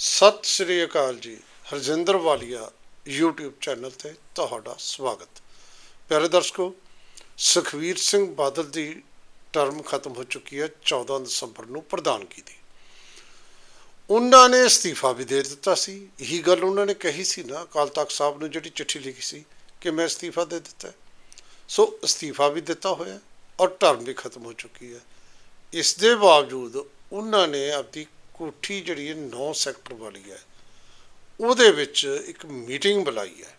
ਸਤਿ ਸ੍ਰੀ ਅਕਾਲ ਜੀ, ਹਰਜਿੰਦਰ ਵਾਲੀਆ, YouTube channel ਤੇ ਤੁਹਾਡਾ ਸਵਾਗਤ। ਪਿਆਰੇ ਦਰਸ਼ਕੋ, ਸੁਖਵੀਰ ਸਿੰਘ ਬਾਦਲ ਦੀ ਟਰਮ ਖਤਮ ਹੋ ਚੁੱਕੀ ਹੈ 14 ਦਸੰਬਰ ਨੂੰ ਪ੍ਰਧਾਨਗੀ ਦੀ। ਉਹਨਾਂ ਨੇ ਅਸਤੀਫਾ ਵੀ ਦੇ ਦਿੱਤਾ ਸੀ। ਇਹੀ ਗੱਲ ਉਹਨਾਂ ਨੇ ਕਹੀ ਸੀ ਨਾ, ਅਕਾਲ ਤਖਤ ਸਾਹਿਬ ਨੂੰ ਜਿਹੜੀ ਚਿੱਠੀ ਲਿਖੀ ਸੀ ਕਿ ਮੈਂ ਅਸਤੀਫਾ ਦੇ ਦਿੱਤਾ। ਸੋ ਅਸਤੀਫਾ ਵੀ ਦਿੱਤਾ ਹੋਇਆ ਔਰ ਟਰਮ ਵੀ ਖਤਮ ਹੋ ਚੁੱਕੀ ਹੈ। ਇਸ ਦੇ ਬਾਵਜੂਦ ਉਹਨਾਂ ਨੇ ਆਪਣੀ ਕੋਠੀ ਜਿਹੜੀ ਹੈ 9 ਸੈਕਟਰ ਵਾਲੀ ਹੈ, ਉਹਦੇ ਵਿੱਚ ਇੱਕ ਮੀਟਿੰਗ ਬੁਲਾਈ ਹੈ।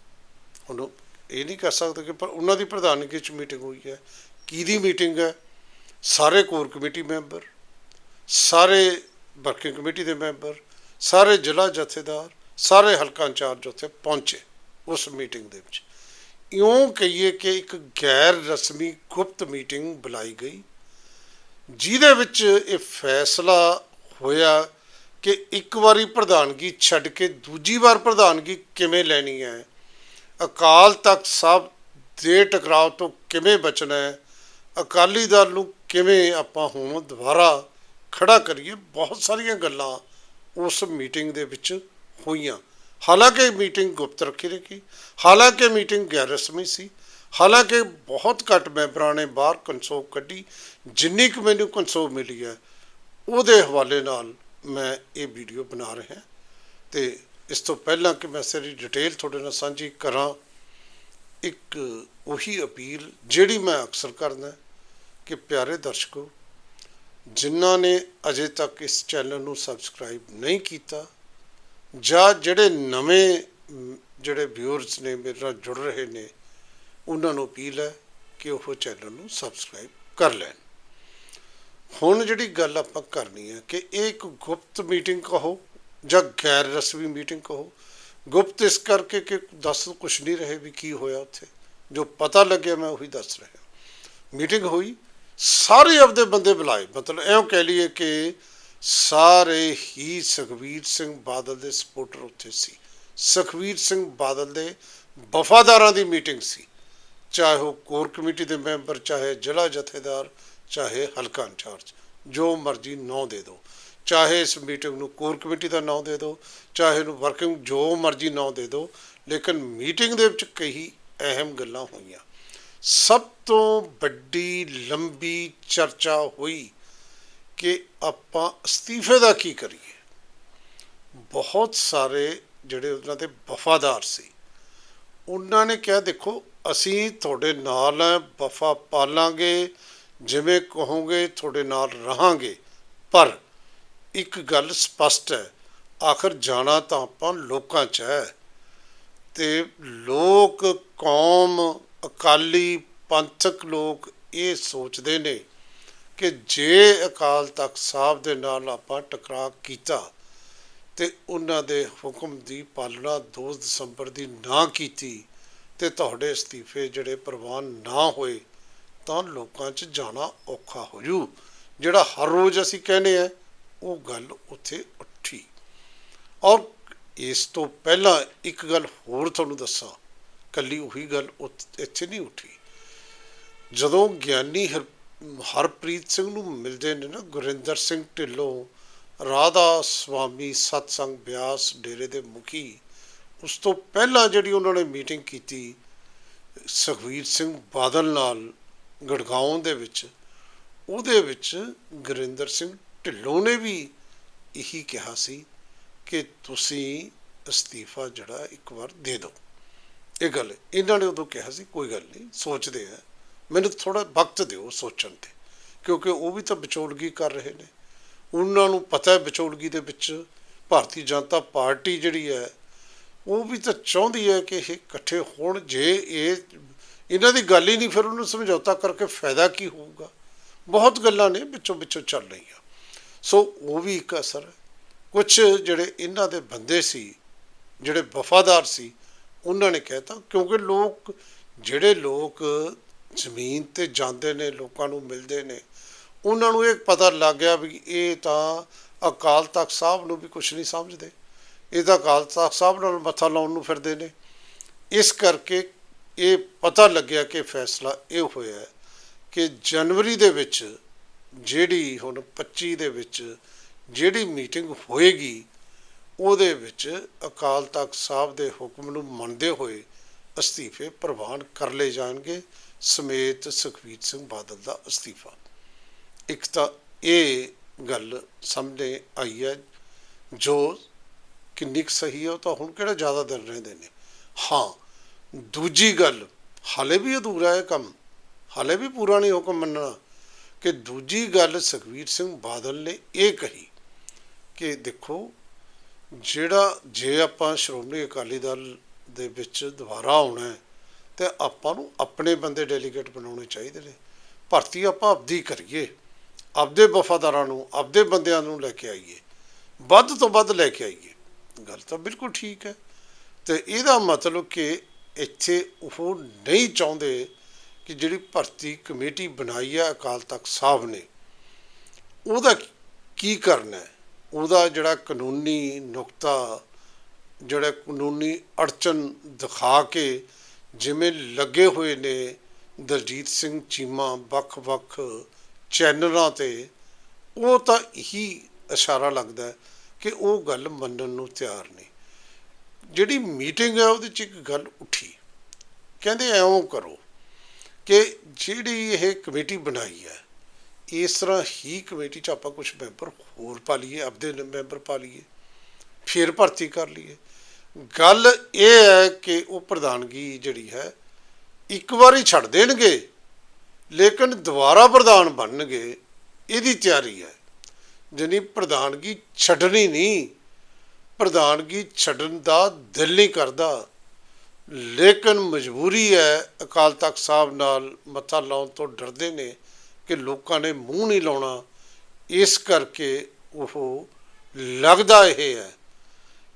ਹੁਣ ਇਹ ਨਹੀਂ ਕਹਿ ਸਕਦੇ ਕਿ ਪਰ ਉਹਨਾਂ ਦੀ ਪ੍ਰਧਾਨਗੀ 'ਚ ਮੀਟਿੰਗ ਹੋਈ ਹੈ। ਕਿਹਦੀ ਮੀਟਿੰਗ ਹੈ? ਸਾਰੇ ਕੋਰ ਕਮੇਟੀ ਮੈਂਬਰ, ਸਾਰੇ ਵਰਕਿੰਗ ਕਮੇਟੀ ਦੇ ਮੈਂਬਰ, ਸਾਰੇ ਜ਼ਿਲ੍ਹਾ ਜਥੇਦਾਰ, ਸਾਰੇ ਹਲਕਾ ਇੰਚਾਰਜ ਉੱਥੇ ਪਹੁੰਚੇ ਉਸ ਮੀਟਿੰਗ ਦੇ ਵਿੱਚ। ਇਉਂ ਕਹੀਏ ਕਿ ਇੱਕ ਗੈਰ ਰਸਮੀ ਗੁਪਤ ਮੀਟਿੰਗ ਬੁਲਾਈ ਗਈ, ਜਿਹਦੇ ਵਿੱਚ ਇਹ ਫੈਸਲਾ ਹੋਇਆ ਕਿ ਇੱਕ ਵਾਰੀ ਪ੍ਰਧਾਨਗੀ ਛੱਡ ਕੇ ਦੂਜੀ ਵਾਰ ਪ੍ਰਧਾਨਗੀ ਕਿਵੇਂ ਲੈਣੀ ਹੈ? ਅਕਾਲ ਤਖਤ ਸਾਹਿਬ ਦੇ ਟਕਰਾਅ ਤੋਂ ਕਿਵੇਂ ਬਚਣਾ ਹੈ? ਅਕਾਲੀ ਦਲ ਨੂੰ ਕਿਵੇਂ ਆਪਾਂ ਹੁਣ ਦੁਬਾਰਾ ਖੜਾ ਕਰੀਏ? ਬਹੁਤ ਸਾਰੀਆਂ ਗੱਲਾਂ ਉਸ ਮੀਟਿੰਗ ਦੇ ਵਿੱਚ ਹੋਈਆਂ। ਹਾਲਾਂਕਿ ਮੀਟਿੰਗ ਗੁਪਤ ਰੱਖੀ ਰਹੀ ਹਾਲਾਂਕਿ ਮੀਟਿੰਗ ਗੈਰ ਰਸਮੀ ਸੀ। ਹਾਲਾਂਕਿ ਬਹੁਤ ਘੱਟ ਮੈਂਬਰਾਂ ਨੇ ਬਾਹਰ ਕਨਸੋਵ ਕੱਢੀ। ਜਿੰਨੀ ਕੁ ਮੈਨੂੰ ਕਨਸੋਵ ਮਿਲੀ ਹੈ, ਉਹਦੇ ਹਵਾਲੇ ਨਾਲ ਮੈਂ ਇਹ ਵੀਡੀਓ ਬਣਾ ਰਿਹਾ ਤੇ ਇਸ ਤੋਂ ਪਹਿਲਾਂ ਕਿ ਮੈਂ ਸਾਰੀ ਡਿਟੇਲ ਤੁਹਾਡੇ ਨਾਲ ਸਾਂਝੀ ਕਰਾਂ, ਇੱਕ ਉਹੀ ਅਪੀਲ ਜਿਹੜੀ ਮੈਂ ਅਕਸਰ ਕਰਦਾ ਕਿ ਪਿਆਰੇ ਦਰਸ਼ਕੋ, ਜਿਨ੍ਹਾਂ ਨੇ ਅਜੇ ਤੱਕ ਇਸ ਚੈਨਲ ਨੂੰ ਸਬਸਕ੍ਰਾਈਬ ਨਹੀਂ ਕੀਤਾ ਜਾਂ ਜਿਹੜੇ ਨਵੇਂ, ਜਿਹੜੇ ਵਿਊਅਰਸ ਨੇ ਮੇਰੇ ਨਾਲ ਜੁੜ ਰਹੇ ਨੇ, ਉਹਨਾਂ ਨੂੰ ਅਪੀਲ ਹੈ ਕਿ ਉਹ ਚੈਨਲ ਨੂੰ ਸਬਸਕ੍ਰਾਈਬ ਕਰ ਲੈਣ। ਹੁਣ ਜਿਹੜੀ ਗੱਲ ਆਪਾਂ ਕਰਨੀ ਹੈ ਕਿ ਇਹ ਇੱਕ ਗੁਪਤ ਮੀਟਿੰਗ ਕਹੋ ਜਾਂ ਗੈਰ ਰਸਮੀ ਮੀਟਿੰਗ ਕਹੋ, ਗੁਪਤ ਇਸ ਕਰਕੇ ਕਿ ਦੱਸ ਕੁਛ ਨਹੀਂ ਰਹੇ ਵੀ ਕੀ ਹੋਇਆ ਉੱਥੇ। ਜੋ ਪਤਾ ਲੱਗਿਆ ਮੈਂ ਉਹੀ ਦੱਸ ਰਿਹਾ। ਮੀਟਿੰਗ ਹੋਈ, ਸਾਰੇ ਆਪਦੇ ਬੰਦੇ ਬੁਲਾਏ। ਮਤਲਬ ਐਂ ਕਹਿ ਲਈਏ ਕਿ ਸਾਰੇ ਹੀ ਸੁਖਵੀਰ ਸਿੰਘ ਬਾਦਲ ਦੇ ਸਪੋਰਟਰ ਉੱਥੇ ਸੀ। ਸੁਖਵੀਰ ਸਿੰਘ ਬਾਦਲ ਦੇ ਵਫਾਦਾਰਾਂ ਦੀ ਮੀਟਿੰਗ ਸੀ। ਚਾਹੇ ਉਹ ਕੋਰ ਕਮੇਟੀ ਦੇ ਮੈਂਬਰ ਚਾਹੇ ਜ਼ਿਲ੍ਹਾ ਜਥੇਦਾਰ ਚਾਹੇ ਹਲਕਾ ਇੰਚਾਰਜ, ਜੋ ਮਰਜ਼ੀ ਨੌ ਦੇ ਦਿਓ। ਚਾਹੇ ਇਸ ਮੀਟਿੰਗ ਨੂੰ ਕੋਰ ਕਮੇਟੀ ਦਾ ਨਾਂ ਦੇ ਦਿਓ, ਚਾਹੇ ਇਹਨੂੰ ਵਰਕਿੰਗ ਜੋ ਮਰਜ਼ੀ ਨਾਂ ਦੇ ਦਿਓ, ਲੇਕਿਨ ਮੀਟਿੰਗ ਦੇ ਵਿੱਚ ਕਈ ਅਹਿਮ ਗੱਲਾਂ ਹੋਈਆਂ। ਸਭ ਤੋਂ ਵੱਡੀ ਲੰਬੀ ਚਰਚਾ ਹੋਈ ਕਿ ਆਪਾਂ ਅਸਤੀਫੇ ਦਾ ਕੀ ਕਰੀਏ। ਬਹੁਤ ਸਾਰੇ ਜਿਹੜੇ ਉਹਨਾਂ ਦੇ ਵਫਾਦਾਰ ਸੀ, ਉਹਨਾਂ ਨੇ ਕਿਹਾ, ਦੇਖੋ, ਅਸੀਂ ਤੁਹਾਡੇ ਨਾਲ ਹੈ ਵਫਾ ਪਾਲਾਂਗੇ ਜਿਵੇਂ ਕਹੋਗੇ ਤੁਹਾਡੇ ਨਾਲ ਰਹਾਂਗੇ, ਪਰ ਇੱਕ ਗੱਲ ਸਪਸ਼ਟ ਹੈ, ਆਖਰ ਜਾਣਾ ਤਾਂ ਆਪਾਂ ਲੋਕਾਂ 'ਚ ਹੈ। ਤੇ ਲੋਕ, ਕੌਮ, ਅਕਾਲੀ ਪੰਥਕ ਲੋਕ ਇਹ ਸੋਚਦੇ ਨੇ ਕਿ ਜੇ ਅਕਾਲ ਤਖਤ ਸਾਹਿਬ ਦੇ ਨਾਲ ਆਪਾਂ ਟਕਰਾਅ ਕੀਤਾ ਤੇ ਉਹਨਾਂ ਦੇ ਹੁਕਮ ਦੀ ਪਾਲਣਾ 2 ਦਸੰਬਰ ਦੀ ਨਾ ਕੀਤੀ ਤੇ ਤੁਹਾਡੇ ਅਸਤੀਫੇ ਜਿਹੜੇ ਪ੍ਰਵਾਨ ਨਾ ਹੋਏ ਤਾਂ ਲੋਕਾਂ 'ਚ ਜਾਣਾ ਔਖਾ ਹੋ ਜੂ। ਜਿਹੜਾ ਹਰ ਰੋਜ਼ ਅਸੀਂ ਕਹਿੰਦੇ ਆ ਉਹ ਗੱਲ ਉੱਥੇ ਉੱਠੀ। ਔਰ ਇਸ ਤੋਂ ਪਹਿਲਾਂ ਇੱਕ ਗੱਲ ਹੋਰ ਤੁਹਾਨੂੰ ਦੱਸਾਂ। ਕੱਲੀ ਉਹੀ ਗੱਲ ਉੱਥ- ਇੱਥੇ ਨਹੀਂ ਉੱਠੀ। ਜਦੋਂ ਗਿਆਨੀ ਹਰ, ਹਰਪ੍ਰੀਤ ਸਿੰਘ ਨੂੰ ਮਿਲਦੇ ਨੇ ਨਾ, ਗੁਰਿੰਦਰ ਸਿੰਘ ਢਿੱਲੋਂ, ਰਾਧਾ ਸੁਆਮੀ ਸਤਸੰਗ ਬਿਆਸ ਡੇਰੇ ਦੇ ਮੁਖੀ, ਉਸ ਤੋਂ ਪਹਿਲਾਂ ਜਿਹੜੀ ਉਹਨਾਂ ਨੇ ਮੀਟਿੰਗ ਕੀਤੀ ਸੁਖਵੀਰ ਸਿੰਘ ਬਾਦਲ ਨਾਲ ਗੜਗਾਉਂ ਦੇ ਵਿੱਚ, ਉਹਦੇ ਵਿੱਚ ਗੁਰਿੰਦਰ ਸਿੰਘ ਢਿੱਲੋਂ ਨੇ ਵੀ ਇਹੀ ਕਿਹਾ ਸੀ ਕਿ ਤੁਸੀਂ ਅਸਤੀਫਾ ਜਿਹੜਾ ਇੱਕ ਵਾਰ ਦੇ ਦਿਓ। ਇਹ ਗੱਲ, ਇਹਨਾਂ ਨੇ ਉਦੋਂ ਕਿਹਾ ਸੀ, ਕੋਈ ਗੱਲ ਨਹੀਂ, ਸੋਚਦੇ ਆ। ਮੈਨੂੰ ਥੋੜਾ ਵਕਤ ਦਿਓ ਸੋਚਣ ਤੇ, ਕਿਉਂਕਿ ਉਹ ਵੀ ਤਾਂ ਵਿਚੋਲਗੀ ਕਰ ਰਹੇ ਨੇ। ਉਹਨਾਂ ਨੂੰ ਪਤਾ ਹੈ ਵਿਚੋਲਗੀ ਦੇ ਵਿੱਚ ਭਾਰਤੀ ਜਨਤਾ ਪਾਰਟੀ ਜਿਹੜੀ ਹੈ, ਉਹ ਵੀ ਤਾਂ ਚਾਹੁੰਦੀ ਹੈ ਕਿ ਇਹ ਇਕੱਠੇ ਹੋਣ, ਜੇ ਇਹ ਇਹਨਾਂ ਦੀ ਗੱਲ ਹੀ ਨਹੀਂ, ਫਿਰ ਉਹਨੂੰ ਸਮਝੌਤਾ ਕਰਕੇ ਫਾਇਦਾ ਕੀ ਹੋਊਗਾ? ਬਹੁਤ ਗੱਲਾਂ ਨੇ, ਵਿੱਚੋਂ ਵਿੱਚੋਂ ਚੱਲ ਰਹੀਆਂ। ਸੋ ਉਹ ਵੀ ਇੱਕ ਅਸਰ ਹੈ। ਕੁਝ ਜਿਹੜੇ ਇਹਨਾਂ ਦੇ ਬੰਦੇ ਸੀ, ਜਿਹੜੇ ਵਫਾਦਾਰ ਸੀ, ਉਹਨਾਂ ਨੇ ਕਹਿਤਾ, ਕਿਉਂਕਿ ਲੋਕ, ਜਿਹੜੇ ਲੋਕ ਜ਼ਮੀਨ ਤੇ ਜਾਂਦੇ ਨੇ, ਲੋਕਾਂ ਨੂੰ ਮਿਲਦੇ ਨੇ, ਉਹਨਾਂ ਨੂੰ ਇਹ ਪਤਾ ਲੱਗ ਗਿਆ ਵੀ ਇਹ ਤਾਂ ਅਕਾਲ ਤਖਤ ਸਾਹਿਬ ਨੂੰ ਵੀ ਕੁਝ ਨਹੀਂ ਸਮਝਦੇ। ਇਹ ਤਾਂ ਅਕਾਲ ਤਖਤ ਸਾਹਿਬ ਨਾਲ ਮੱਥਾ ਲਾਉਣ ਨੂੰ ਫਿਰਦੇ ਨੇ। ਇਸ ਕਰਕੇ ਇਹ ਪਤਾ ਲੱਗਿਆ ਕਿ ਫੈਸਲਾ ਇਹ ਹੋਇਆ ਕਿ ਜਨਵਰੀ ਦੇ ਵਿੱਚ ਜਿਹੜੀ ਹੁਣ 25 ਦੇ ਵਿੱਚ ਜਿਹੜੀ ਮੀਟਿੰਗ ਹੋਏਗੀ, ਉਹਦੇ ਵਿੱਚ ਅਕਾਲ ਤਖਤ ਸਾਹਿਬ ਦੇ ਹੁਕਮ ਨੂੰ ਮੰਨਦੇ ਹੋਏ ਅਸਤੀਫੇ ਪ੍ਰਵਾਨ ਕਰ ਲਏ ਜਾਣਗੇ, ਸਮੇਤ ਸੁਖਬੀਰ ਸਿੰਘ ਬਾਦਲ ਦਾ ਅਸਤੀਫਾ। ਇੱਕ ਤਾਂ ਇਹ ਗੱਲ ਸਾਹਮਣੇ ਆਈ ਹੈ, ਜੋ ਕਿੰਨੀ ਕੁ ਸਹੀ ਹੈ, ਉਹ ਤਾਂ ਹੁਣ ਕਿਹੜਾ ਜ਼ਿਆਦਾ ਦਿਨ ਰਹਿੰਦੇ ਨੇ। ਹਾਂ ਦੂਜੀ ਗੱਲ, ਹਾਲੇ ਵੀ ਅਧੂਰਾ ਹੈ ਕੰਮ। ਹਾਲੇ ਵੀ ਪੂਰਾ ਨਹੀਂ ਹੁਕਮ ਮੰਨਣਾ ਕਿ ਦੂਜੀ ਗੱਲ ਸੁਖਬੀਰ ਸਿੰਘ ਬਾਦਲ ਨੇ ਇਹ ਕਹੀ ਕਿ ਦੇਖੋ, ਜਿਹੜਾ ਜੇ ਆਪਾਂ ਸ਼੍ਰੋਮਣੀ ਅਕਾਲੀ ਦਲ ਦੇ ਵਿੱਚ ਦੁਬਾਰਾ ਆਉਣਾ ਹੈ, ਤੇ ਆਪਾਂ ਨੂੰ ਆਪਣੇ ਬੰਦੇ ਡੈਲੀਗੇਟ ਬਣਾਉਣੇ ਚਾਹੀਦੇ ਨੇ। ਭਰਤੀ ਆਪਾਂ ਆਪਦੀ ਕਰੀਏ, ਆਪਦੇ ਵਫਾਦਾਰਾਂ ਨੂੰ, ਆਪਦੇ ਬੰਦਿਆਂ ਨੂੰ ਲੈ ਕੇ ਆਈਏ, ਵੱਧ ਤੋਂ ਵੱਧ ਲੈ ਕੇ ਆਈਏ। ਗੱਲ ਤਾਂ ਬਿਲਕੁਲ ਠੀਕ ਹੈ। ਤੇ ਇਹਦਾ ਮਤਲਬ ਕਿ ਇੱਥੇ ਉਹ ਨਹੀਂ ਚਾਹੁੰਦੇ ਕਿ ਜਿਹੜੀ ਭਰਤੀ ਕਮੇਟੀ ਬਣਾਈ ਹੈ ਅਕਾਲ ਤਖਤ ਸਾਹਿਬ ਨੇ, ਉਹਦਾ ਕੀ ਕਰਨਾ ਹੈ? ਉਹਦਾ ਜਿਹੜਾ ਕਾਨੂੰਨੀ ਨੁਕਤਾ, ਜਿਹੜਾ ਕਾਨੂੰਨੀ ਅੜਚਨ ਦਿਖਾ ਕੇ ਜਿਵੇਂ ਲੱਗੇ ਹੋਏ ਨੇ ਦਲਜੀਤ ਸਿੰਘ ਚੀਮਾ ਵੱਖ-ਵੱਖ ਚੈਨਲਾਂ ਤੇ, ਉਹ ਤਾਂ ਇਹੀ ਇਸ਼ਾਰਾ ਲੱਗਦਾ ਕਿ ਉਹ ਗੱਲ ਮੰਨਣ ਨੂੰ ਤਿਆਰ ਨਹੀਂ ਜਿਹੜੀ ਮੀਟਿੰਗ ਹੈ ਉਹਦੇ 'ਚ ਇੱਕ ਗੱਲ ਉੱਠੀ। ਕਹਿੰਦੇ ਐਵੇਂ ਕਰੋ ਕਿ ਜਿਹੜੀ ਇਹ ਕਮੇਟੀ ਬਣਾਈ ਹੈ, ਇਸ ਤਰ੍ਹਾਂ ਹੀ ਕਮੇਟੀ 'ਚ ਆਪਾਂ ਕੁਝ ਮੈਂਬਰ ਹੋਰ ਪਾ ਲਈਏ, ਆਪਦੇ ਮੈਂਬਰ ਪਾ ਲਈਏ, ਫਿਰ ਭਰਤੀ ਕਰ ਲਈਏ। ਗੱਲ ਇਹ ਹੈ ਕਿ ਉਹ ਪ੍ਰਧਾਨਗੀ ਜਿਹੜੀ ਹੈ, ਇੱਕ ਵਾਰੀ ਛੱਡ ਦੇਣਗੇ, ਲੇਕਿਨ ਦੁਬਾਰਾ ਪ੍ਰਧਾਨ ਬਣਨਗੇ, ਇਹਦੀ ਤਿਆਰੀ ਹੈ। ਜਾਨੀ ਪ੍ਰਧਾਨਗੀ ਛੱਡਣੀ ਨਹੀਂ ਪ੍ਰਧਾਨਗੀ ਛੱਡਣ ਦਾ ਦਿਲ ਨਹੀਂ ਕਰਦਾ। ਲੇਕਿਨ ਮਜਬੂਰੀ ਹੈ, ਅਕਾਲ ਤਖਤ ਸਾਹਿਬ ਨਾਲ ਮੱਥਾ ਲਾਉਣ ਤੋਂ ਡਰਦੇ ਨੇ ਕਿ ਲੋਕਾਂ ਨੇ ਮੂੰਹ ਨਹੀਂ ਲਾਉਣਾ। ਇਸ ਕਰਕੇ ਉਹ ਲੱਗਦਾ ਇਹ ਹੈ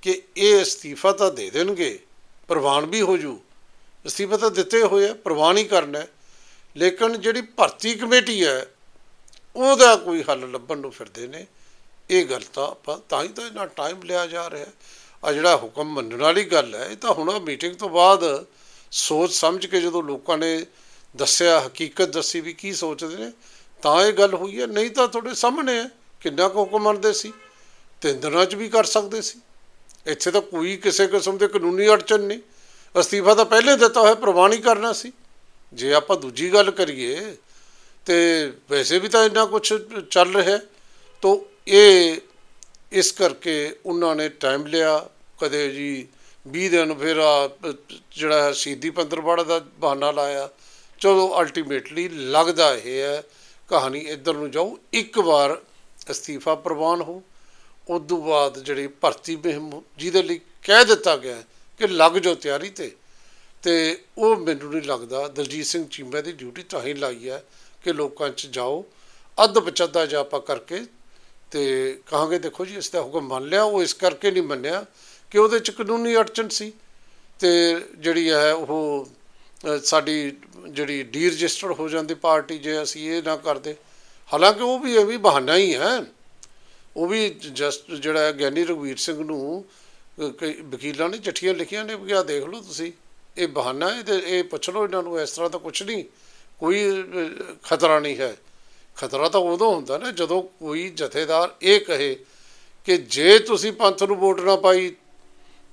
ਕਿ ਇਹ ਅਸਤੀਫਾ ਤਾਂ ਦੇ ਦੇਣਗੇ, ਪ੍ਰਵਾਨ ਵੀ ਹੋ ਜੂ। ਅਸਤੀਫਾ ਤਾਂ ਦਿੱਤੇ ਹੋਏ ਆ, ਪ੍ਰਵਾਨ ਹੀ ਕਰਨਾ ਲੇਕਿਨ ਜਿਹੜੀ ਭਰਤੀ ਕਮੇਟੀ ਹੈ, ਉਹਦਾ ਕੋਈ ਹੱਲ ਲੱਭਣ ਨੂੰ ਫਿਰਦੇ ਨੇ। ਇਹ ਗੱਲ ਤਾਂ ਆਪਾਂ ਤਾਂ ਹੀ ਤਾਂ ਇੰਨਾ ਟਾਈਮ ਲਿਆ ਜਾ ਰਿਹਾ ਆ ਜਿਹੜਾ ਹੁਕਮ ਮੰਨਣ ਵਾਲੀ ਗੱਲ ਹੈ, ਇਹ ਤਾਂ ਹੁਣ ਮੀਟਿੰਗ ਤੋਂ ਬਾਅਦ ਸੋਚ ਸਮਝ ਕੇ ਜਦੋਂ ਲੋਕਾਂ ਨੇ ਦੱਸਿਆ, ਹਕੀਕਤ ਦੱਸੀ ਵੀ ਕੀ ਸੋਚਦੇ ਨੇ, ਤਾਂ ਇਹ ਗੱਲ ਹੋਈ ਹੈ। ਨਹੀਂ ਤਾਂ ਤੁਹਾਡੇ ਸਾਹਮਣੇ ਹੈ, ਕਿੰਨਾ ਕੁ ਹੁਕਮ ਮੰਨਦੇ ਸੀ ਤਿੰਨ 'ਚ ਵੀ ਕਰ ਸਕਦੇ ਸੀ। ਇੱਥੇ ਤਾਂ ਕੋਈ ਕਿਸੇ ਕਿਸਮ ਦੇ ਕਾਨੂੰਨੀ ਅੜਚਨ ਨਹੀਂ। ਅਸਤੀਫਾ ਤਾਂ ਪਹਿਲੇ ਦਿੱਤਾ ਹੋਇਆ, ਪ੍ਰਵਾਨ ਹੀ ਕਰਨਾ ਸੀ। ਜੇ ਆਪਾਂ ਦੂਜੀ ਗੱਲ ਕਰੀਏ, ਤੇ ਵੈਸੇ ਵੀ ਤਾਂ ਇੰਨਾ ਕੁਝ ਚੱਲ ਰਿਹਾ ਤਾਂ ਇਹ, ਇਸ ਕਰਕੇ ਉਹਨਾਂ ਨੇ ਟਾਈਮ ਲਿਆ। ਕਦੇ ਜੀ 20 ਦਿਨ ਫਿਰ ਜਿਹੜਾ ਸ਼ਹੀਦੀ ਪੰਦਰਵਾੜਾ ਦਾ ਬਹਾਨਾ ਲਾਇਆ। ਚਲੋ ਅਲਟੀਮੇਟਲੀ ਲੱਗਦਾ ਇਹ ਹੈ, ਕਹਾਣੀ ਇੱਧਰ ਨੂੰ ਜਾਓ ਇੱਕ ਵਾਰ ਅਸਤੀਫਾ ਪ੍ਰਵਾਨ ਹੋ। ਉਸ ਤੋਂ ਬਾਅਦ ਜਿਹੜੀ ਭਰਤੀ ਮੁਹਿੰਮ ਜਿਹਦੇ ਲਈ ਕਹਿ ਦਿੱਤਾ ਗਿਆ ਕਿ ਲੱਗ ਜਾਓ ਤਿਆਰੀ ਤੇ। ਤੇ ਉਹ ਮੈਨੂੰ ਨਹੀਂ ਲੱਗਦਾ, ਦਲਜੀਤ ਸਿੰਘ ਚੀਮਾ ਦੀ ਡਿਊਟੀ ਤਾਂ ਹੀ ਲਾਈ ਹੈ ਕਿ ਲੋਕਾਂ 'ਚ ਜਾਓ। ਅੱਧ ਪਚੱਦਾ ਜਾ ਆਪਾਂ ਕਰਕੇ ਤੇ ਕਹਾਂਗੇ, ਦੇਖੋ ਜੀ, ਇਸ ਦਾ ਹੁਕਮ ਮੰਨ ਲਿਆ, ਉਹ ਇਸ ਕਰਕੇ ਨਹੀਂ ਮੰਨਿਆ ਕਿ ਉਹਦੇ 'ਚ ਕਾਨੂੰਨੀ ਅੜਚਨ ਸੀ। ਤੇ ਜਿਹੜੀ ਹੈ, ਉਹ ਸਾਡੀ ਜਿਹੜੀ ਡੀ ਰਜਿਸਟਰਡ ਹੋ ਜਾਂਦੀ ਪਾਰਟੀ ਜੇ ਅਸੀਂ ਇਹ ਨਾ ਕਰਦੇ, ਹਾਲਾਂਕਿ ਉਹ ਵੀ ਇਹ ਵੀ ਬਹਾਨਾ ਹੀ ਹੈ। ਉਹ ਵੀ ਜਸਟ ਜਿਹੜਾ ਗਿਆਨੀ ਰਘਵੀਰ ਸਿੰਘ ਨੂੰ ਕਈ ਵਕੀਲਾਂ ਨੇ ਚਿੱਠੀਆਂ ਲਿਖੀਆਂ ਨੇ ਵੀ ਆਹ ਦੇਖ ਲਓ ਤੁਸੀਂ, ਇਹ ਬਹਾਨਾ ਹੈ ਤੇ ਇਹ ਪੁੱਛ ਲਓ ਇਹਨਾਂ ਨੂੰ, ਇਸ ਤਰ੍ਹਾਂ ਦਾ ਕੁਝ ਨਹੀਂ, ਕੋਈ ਖਤਰਾ ਨਹੀਂ ਹੈ। ਖਤਰਾ ਤਾਂ ਉਦੋਂ ਹੁੰਦਾ ਨਾ ਜਦੋਂ ਕੋਈ ਜਥੇਦਾਰ ਇਹ ਕਹੇ ਕਿ ਜੇ ਤੁਸੀਂ ਪੰਥ ਨੂੰ ਵੋਟ ਨਾ ਪਾਈ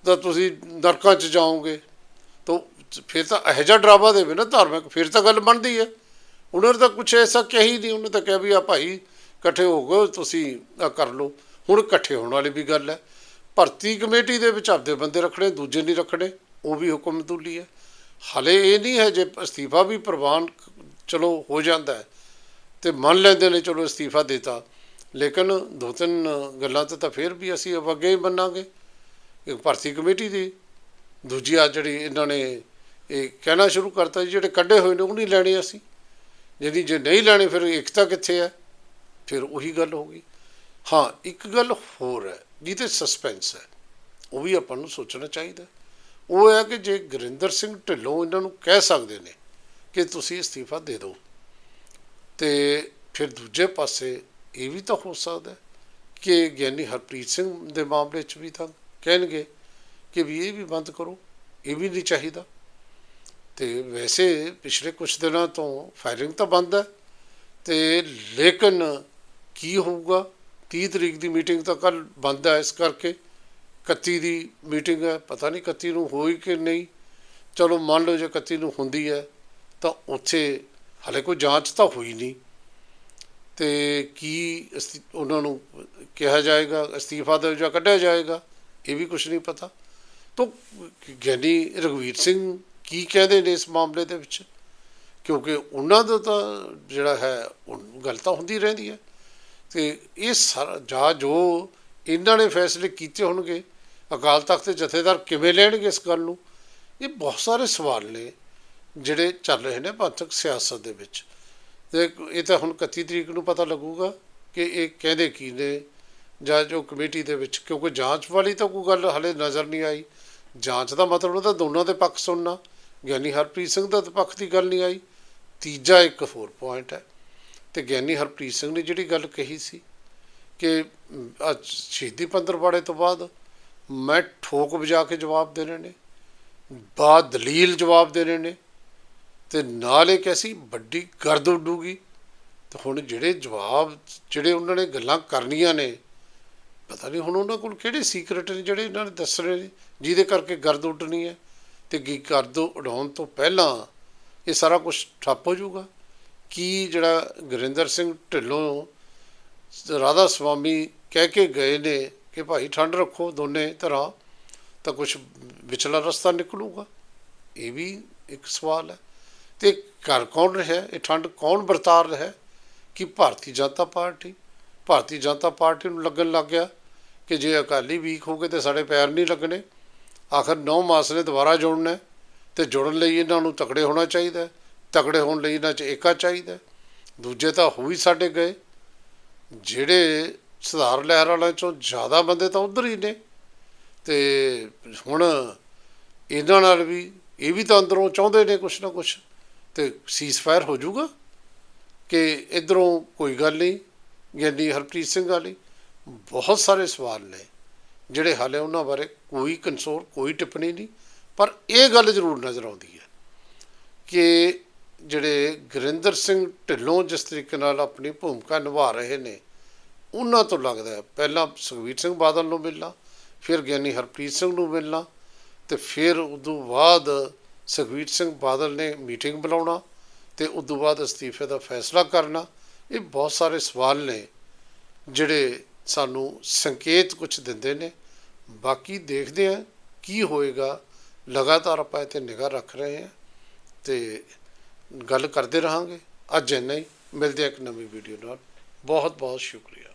ਤਾਂ ਤੁਸੀਂ ਨਰਕਾਂ 'ਚ ਜਾਓਗੇ, ਤਾਂ ਫਿਰ ਤਾਂ ਇਹੋ ਜਿਹਾ ਡਰਾਵਾ ਦੇਵੇ ਨਾ ਧਾਰਮਿਕ, ਫਿਰ ਤਾਂ ਗੱਲ ਬਣਦੀ ਹੈ। ਉਹਨਾਂ ਨੇ ਤਾਂ ਕੁਛ ਐਸਾ ਕਿਹਾ ਹੀ ਨਹੀਂ, ਉਹਨੇ ਤਾਂ ਕਿਹਾ ਵੀ ਆ ਭਾਈ ਇਕੱਠੇ ਹੋ ਗਏ, ਤੁਸੀਂ ਆਹ ਕਰ ਲਓ। ਹੁਣ ਇਕੱਠੇ ਹੋਣ ਵਾਲੀ ਵੀ ਗੱਲ ਹੈ। ਭਰਤੀ ਕਮੇਟੀ ਦੇ ਵਿੱਚ ਆਪਦੇ ਬੰਦੇ ਰੱਖਣੇ, ਦੂਜੇ ਨਹੀਂ ਰੱਖਣੇ, ਉਹ ਵੀ ਹੁਕਮ ਦੂਲੀ ਹੈ। ਹਲੇ ਇਹ ਨਹੀਂ ਹੈ ਜੇ ਅਸਤੀਫਾ ਵੀ ਪ੍ਰਵਾਨ, ਚਲੋ ਹੋ ਜਾਂਦਾ ਹੈ। ਤੇ ਮੰਨ ਲੈਂਦੇ ਨੇ, ਚਲੋ ਅਸਤੀਫਾ ਦਿੱਤਾ। ਲੇਕਿਨ ਦੋ ਤਿੰਨ ਗੱਲਾਂ ਤੇ ਤਾਂ ਫਿਰ ਵੀ ਅਸੀਂ ਅੱਗੇ ਹੀ ਮੰਨਾਂਗੇ। ਇੱਕ ਭਰਤੀ ਕਮੇਟੀ ਦੀ, ਦੂਜੀ ਆ ਜਿਹੜੀ ਇਹਨਾਂ ਨੇ ਇਹ ਕਹਿਣਾ ਸ਼ੁਰੂ ਕਰਤਾ ਜੀ, ਜਿਹੜੇ ਕੱਢੇ ਹੋਏ ਨੇ, ਉਹ ਨਹੀਂ ਲੈਣੇ ਅਸੀਂ। ਜਿਹਦੀ ਜੇ ਨਹੀਂ ਲੈਣੇ, ਫਿਰ ਇਕਤਾ ਕਿੱਥੇ ਹੈ? ਫਿਰ ਉਹੀ ਗੱਲ ਹੋ ਗਈ। ਹਾਂ, ਇੱਕ ਗੱਲ ਹੋਰ ਹੈ, ਜਿਹਦੇ ਸਸਪੈਂਸ ਹੈ, ਉਹ ਵੀ ਆਪਾਂ ਨੂੰ ਸੋਚਣਾ ਚਾਹੀਦਾ। ਉਹ ਹੈ ਕਿ ਜੇ ਗੁਰਿੰਦਰ ਸਿੰਘ ਢਿੱਲੋਂ ਇਹਨਾਂ ਨੂੰ ਕਹਿ ਸਕਦੇ ਨੇ ਕਿ ਤੁਸੀਂ ਅਸਤੀਫਾ ਦੇ ਦਿਓ ਤੇ ਫਿਰ ਦੂਜੇ ਪਾਸੇ ਇਹ ਵੀ ਤਾਂ ਹੋ ਸਕਦਾ ਕਿ ਗਿਆਨੀ ਹਰਪ੍ਰੀਤ ਸਿੰਘ ਦੇ ਮਾਮਲੇ 'ਚ ਵੀ ਤਾਂ ਕਹਿਣਗੇ ਕਿ ਵੀ ਇਹ ਵੀ ਬੰਦ ਕਰੋ, ਇਹ ਵੀ ਨਹੀਂ ਚਾਹੀਦਾ। ਤੇ ਵੈਸੇ ਪਿਛਲੇ ਕੁਝ ਦਿਨਾਂ ਤੋਂ ਫਾਇਰਿੰਗ ਤਾਂ ਬੰਦ ਹੈ ਤੇ ਲੇਕਿਨ ਕੀ ਹੋਊਗਾ 30 ਤਰੀਕ ਦੀ ਮੀਟਿੰਗ ਤਾਂ ਕੱਲ ਬੰਦ ਹੈ ਇਸ ਕਰਕੇ 31 ਦੀ ਮੀਟਿੰਗ ਹੈ, ਪਤਾ ਨਹੀਂ 31 ਨੂੰ ਹੋਈ ਕਿ ਨਹੀਂ। ਚਲੋ ਮੰਨ ਲਓ ਜੇ 31 ਨੂੰ ਹੁੰਦੀ ਹੈ ਤਾਂ ਉੱਥੇ ਹਾਲੇ ਕੋਈ ਜਾਂਚ ਤਾਂ ਹੋਈ ਨਹੀਂ। ਤੇ ਕੀ ਅਸਤੀ- ਉਹਨਾਂ ਨੂੰ ਕਿਹਾ ਜਾਏਗਾ, ਅਸਤੀਫਾ ਦੇ ਜਾਂ ਕੱਢਿਆ ਜਾਏਗਾ, ਇਹ ਵੀ ਕੁਝ ਨਹੀਂ ਪਤਾ। ਤਾਂ ਗਿਆਨੀ ਰਘਵੀਰ ਸਿੰਘ ਕੀ ਕਹਿੰਦੇ ਨੇ ਇਸ ਮਾਮਲੇ ਦੇ ਵਿੱਚ? ਕਿਉਂਕਿ ਉਹਨਾਂ ਦਾ ਤਾਂ ਜਿਹੜਾ ਹੈ, ਉਹ ਗੱਲ ਤਾਂ ਹੁੰਦੀ ਰਹਿੰਦੀ ਹੈ। ਤੇ ਇਹ ਸਾਰਾ, ਜਾਂ ਜੋ ਇਹਨਾਂ ਨੇ ਫੈਸਲੇ ਕੀਤੇ ਹੋਣਗੇ, ਅਕਾਲ ਤਖਤ ਦੇ ਜਥੇਦਾਰ ਕਿਵੇਂ ਲੈਣਗੇ ਇਸ ਗੱਲ ਨੂੰ? ਇਹ ਬਹੁਤ ਸਾਰੇ ਸਵਾਲ ਨੇ। ਜਿਹੜੇ ਚੱਲ ਰਹੇ ਨੇ ਪੰਥਕ ਸਿਆਸਤ ਦੇ ਵਿੱਚ। ਤੇ ਇਹ ਤਾਂ ਹੁਣ 31 ਤਰੀਕ ਨੂੰ ਪਤਾ ਲੱਗੂਗਾ ਕਿ ਇਹ ਕਹਿੰਦੇ ਕੀ ਨੇ, ਜਾਂ ਜੋ ਕਮੇਟੀ ਦੇ ਵਿੱਚ, ਕਿਉਂਕਿ ਜਾਂਚ ਵਾਲੀ ਤਾਂ ਕੋਈ ਗੱਲ ਹਲੇ ਨਜ਼ਰ ਨਹੀਂ ਆਈ। ਜਾਂਚ ਦਾ ਮਤਲਬ ਉਹਦਾ ਦੋਨਾਂ ਦੇ ਪੱਖ ਸੁਣਨਾ, ਗਿਆਨੀ ਹਰਪ੍ਰੀਤ ਸਿੰਘ ਦਾ ਪੱਖ ਦੀ ਗੱਲ ਨਹੀਂ ਆਈ, ਤੀਜਾ ਇੱਕ ਹੋਰ ਪੁਆਇੰਟ ਹੈ। ਤੇ ਗਿਆਨੀ ਹਰਪ੍ਰੀਤ ਸਿੰਘ ਨੇ ਜਿਹੜੀ ਗੱਲ ਕਹੀ ਸੀ ਕਿ ਅੱਜ ਸ਼ਹੀਦੀ ਪੰਦਰਵਾੜੇ ਤੋਂ ਬਾਅਦ ਮੈਂ ਠੋਕ ਵਜਾ ਕੇ ਜਵਾਬ ਦੇਣੇ ਨੇ ਬਾ ਦਲੀਲ ਜਵਾਬ ਦੇਣੇ ਨੇ ਤੇ ਨਾਲ ਇਹ ਕੈਸੀ ਵੱਡੀ ਗਰਦ ਉੱਡੂਗੀ। ਤੇ ਹੁਣ ਜਿਹੜੇ ਜਵਾਬ, ਜਿਹੜੇ ਉਹਨਾਂ ਨੇ ਗੱਲਾਂ ਕਰਨੀਆਂ ਨੇ, ਪਤਾ ਨਹੀਂ ਹੁਣ ਉਹਨਾਂ ਕੋਲ ਕਿਹੜੇ ਸੀਕ੍ਰੇਟ ਨੇ ਜਿਹੜੇ ਇਹਨਾਂ ਨੇ ਦੱਸਣੇ ਨੇ, ਜਿਹਦੇ ਕਰਕੇ ਗਰਦ ਉੱਡਣੀ ਹੈ। ਤੇ ਕੀ ਗਰਦ ਉਡਾਉਣ ਤੋਂ ਪਹਿਲਾਂ ਇਹ ਸਾਰਾ ਕੁਝ ਠੱਪ ਹੋ ਜਾਊਗਾ? ਕੀ ਜਿਹੜਾ ਗੁਰਿੰਦਰ ਸਿੰਘ ਢਿੱਲੋਂ, ਰਾਧਾ ਸੁਆਮੀ ਕਹਿ ਕੇ ਗਏ ਨੇ ਕਿ ਭਾਈ ਠੰਡ ਰੱਖੋ ਦੋਨੇ ਤਰ੍ਹਾਂ ਤਾਂ ਕੁਝ ਵਿਚਲਾ ਰਸਤਾ ਨਿਕਲੂਗਾ? ਇਹ ਵੀ ਇੱਕ ਸਵਾਲ ਹੈ। ਤੇ ਘਰ ਕੌਣ ਰਿਹਾ ਇਹ ਠੰਡ ਕੌਣ ਵਰਤਾਰ ਰਿਹਾ ਕਿ ਭਾਰਤੀ ਜਨਤਾ ਪਾਰਟੀ? ਭਾਰਤੀ ਜਨਤਾ ਪਾਰਟੀ ਨੂੰ ਲੱਗਣ ਲੱਗ ਗਿਆ ਕਿ ਜੇ ਅਕਾਲੀ ਵੀਕ ਹੋ ਗਏ ਤੇ ਸਾਡੇ ਪੈਰ ਨਹੀਂ ਲੱਗਣੇ। ਆਖਰ ਨੌ ਮਾਸ ਨੇ ਦੁਬਾਰਾ ਜੁੜਨਾ ਹੈ ਤੇ ਜੁੜਨ ਲਈ ਇਹਨਾਂ ਨੂੰ ਤਕੜੇ ਹੋਣਾ ਚਾਹੀਦਾ ਤਕੜੇ ਹੋਣ ਲਈ ਇਹਨਾਂ 'ਚ ਏਕਾ ਚਾਹੀਦਾ ਦੂਜੇ ਤਾਂ ਹੋ ਹੀ ਸਾਡੇ ਗਏ। ਜਿਹੜੇ ਸੁਧਾਰ ਲਹਿਰ ਵਾਲਿਆਂ ਚੋਂ ਜ਼ਿਆਦਾ ਬੰਦੇ ਤਾਂ ਉਧਰ ਹੀ ਨੇ। ਤੇ ਹੁਣ ਇਹਨਾਂ ਨਾਲ ਵੀ ਇਹ ਵੀ ਤਾਂ ਅੰਦਰੋਂ ਚਾਹੁੰਦੇ ਨੇ ਕੁਛ ਨਾ ਕੁਛ। ਤੇ ਸੀਜ਼ਫਾਇਰ ਹੋ ਜਾਊਗਾ ਕਿ ਇਧਰੋਂ ਕੋਈ ਗੱਲ ਨਹੀਂ ਗਿਆਨੀ ਹਰਪ੍ਰੀਤ ਸਿੰਘ ਵਾਲੀ ਬਹੁਤ ਸਾਰੇ ਸਵਾਲ ਨੇ, ਜਿਹੜੇ ਹਾਲੇ ਉਹਨਾਂ ਬਾਰੇ ਕੋਈ ਕੰਸੋਰ ਕੋਈ ਟਿੱਪਣੀ ਨਹੀਂ, ਪਰ ਇਹ ਗੱਲ ਜ਼ਰੂਰ ਨਜ਼ਰ ਆਉਂਦੀ ਹੈ ਕਿ ਜਿਹੜੇ ਗੁਰਿੰਦਰ ਸਿੰਘ ਢਿੱਲੋਂ ਜਿਸ ਤਰੀਕੇ ਨਾਲ ਆਪਣੀ ਭੂਮਿਕਾ ਨਿਭਾ ਰਹੇ ਨੇ, ਉਹਨਾਂ ਤੋਂ ਲੱਗਦਾ ਪਹਿਲਾਂ ਸੁਖਬੀਰ ਸਿੰਘ ਬਾਦਲ ਨੂੰ ਮਿਲਣਾ, ਫਿਰ ਗਿਆਨੀ ਹਰਪ੍ਰੀਤ ਸਿੰਘ ਨੂੰ ਮਿਲਣਾ, ਤੇ ਫਿਰ ਉਦੋਂ ਬਾਅਦ ਸੁਖਬੀਰ ਸਿੰਘ ਬਾਦਲ ਨੇ ਮੀਟਿੰਗ ਬੁਲਾਉਣਾ ਤੇ ਤੋਂ ਬਾਅਦ ਅਸਤੀਫੇ ਦਾ ਫੈਸਲਾ ਕਰਨਾ, ਇਹ ਬਹੁਤ ਸਾਰੇ ਸਵਾਲ ਨੇ ਜਿਹੜੇ ਸਾਨੂੰ ਸੰਕੇਤ ਕੁਝ ਦਿੰਦੇ ਨੇ। ਬਾਕੀ ਦੇਖਦੇ ਹਾਂ ਕੀ ਹੋਏਗਾ। ਲਗਾਤਾਰ ਆਪਾਂ ਇੱਥੇ ਨਿਗਾਹ ਰੱਖ ਰਹੇ ਹਾਂ ਤੇ ਗੱਲ ਕਰਦੇ ਰਹਾਂਗੇ। ਅੱਜ ਇੰਨਾ ਹੀ। ਮਿਲਦੇ ਹਾਂ ਇੱਕ ਨਵੀਂ ਵੀਡੀਓ ਨਾਲ। ਬਹੁਤ ਬਹੁਤ ਸ਼ੁਕਰੀਆ।